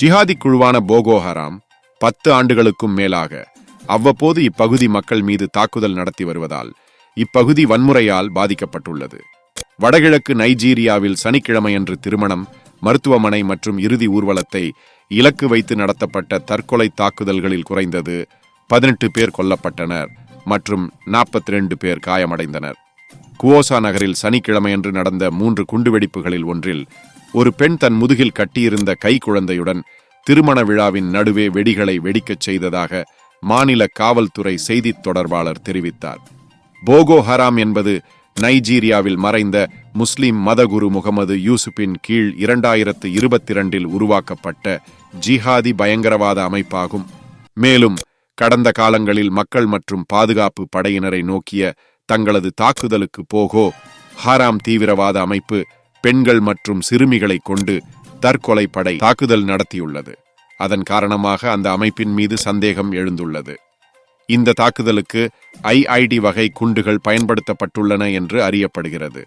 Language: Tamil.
ஜிஹாதி குழுவான போகோ ஹராம் பத்து ஆண்டுகளுக்கும் மேலாக அவ்வப்போது இப்பகுதி மக்கள் மீது தாக்குதல் நடத்தி வருவதால் இப்பகுதி வன்முறையால் பாதிக்கப்பட்டுள்ளது. வடகிழக்கு நைஜீரியாவில் சனிக்கிழமையன்று திருமணம் மருத்துவமனை மற்றும் இறுதி ஊர்வலத்தை இலக்கு வைத்து நடத்தப்பட்ட தற்கொலை தாக்குதல்களில் குறைந்தது பதினெட்டு பேர் கொல்லப்பட்டனர் மற்றும் நாற்பத்தி ரெண்டு பேர் காயமடைந்தனர். குவோசா நகரில் சனிக்கிழமையன்று நடந்த மூன்று குண்டுவெடிப்புகளில் ஒன்றில் ஒரு பெண் தன் முதுகில் கட்டியிருந்த கைக்குழந்தையுடன் திருமண விழாவின் நடுவே வெடிகளை வெடிக்கச் செய்ததாக மாநில காவல்துறை செய்தித் தொடர்பாளர் தெரிவித்தார். போகோ ஹராம் என்பது நைஜீரியாவில் மறைந்த முஸ்லிம் மதகுரு முகமது யூசுப்பின் கீழ் இரண்டாயிரத்து இருபத்தி இரண்டில் உருவாக்கப்பட்ட ஜிஹாதி பயங்கரவாத அமைப்பாகும். மேலும் கடந்த காலங்களில் மக்கள் மற்றும் பாதுகாப்பு படையினரை நோக்கிய தங்களது தாக்குதலுக்கு போகோ ஹாராம் தீவிரவாத அமைப்பு பெண்கள் மற்றும் சிறுமிகளை கொண்டு தற்கொலை படை தாக்குதல் நடத்தியுள்ளது. அதன் காரணமாக அந்த அமைப்பின் மீது சந்தேகம் எழுந்துள்ளது. இந்த தாக்குதலுக்கு ஐஐடி வகை குண்டுகள் பயன்படுத்தப்பட்டுள்ளன என்று அறியப்படுகிறது.